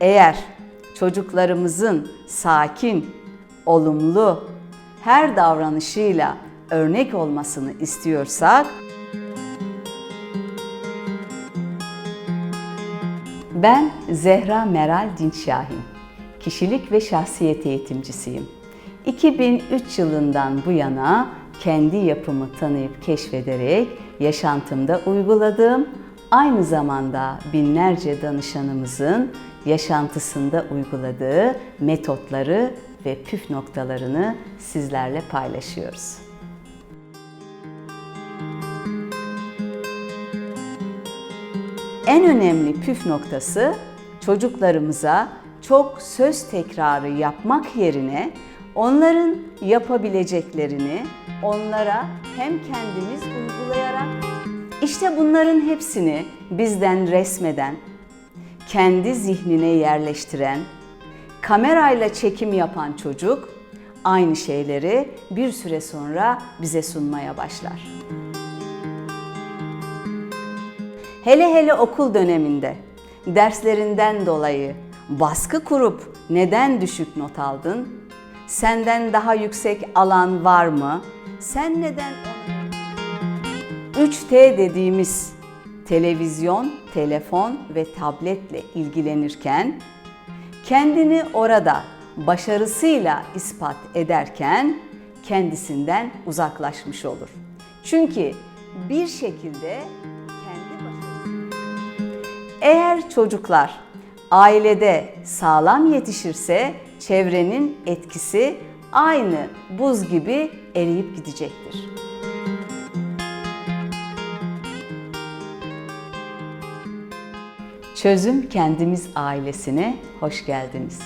Eğer çocuklarımızın sakin, olumlu, her davranışıyla örnek olmasını istiyorsak Ben Zehra Meral Dinçşahin. Kişilik ve şahsiyet eğitimcisiyim. 2003 yılından bu yana kendi yapımı tanıyıp keşfederek yaşantımda uyguladığım, aynı zamanda binlerce danışanımızın yaşantısında uyguladığı metotları ve püf noktalarını sizlerle paylaşıyoruz. En önemli püf noktası çocuklarımıza çok söz tekrarı yapmak yerine onların yapabileceklerini onlara hem kendimiz uygulayarak işte bunların hepsini bizden resmeden, kendi zihnine yerleştiren, kamerayla çekim yapan çocuk aynı şeyleri bir süre sonra bize sunmaya başlar. Hele hele okul döneminde derslerinden dolayı baskı kurup neden düşük not aldın? Senden daha yüksek alan var mı? Sen neden 3T dediğimiz televizyon, telefon ve tabletle ilgilenirken kendini orada başarısıyla ispat ederken kendisinden uzaklaşmış olur. Çünkü bir şekilde kendi başarısı eğer çocuklar ailede sağlam yetişirse çevrenin etkisi aynı buz gibi eriyip gidecektir. Çözüm Kendimiz ailesine hoş geldiniz.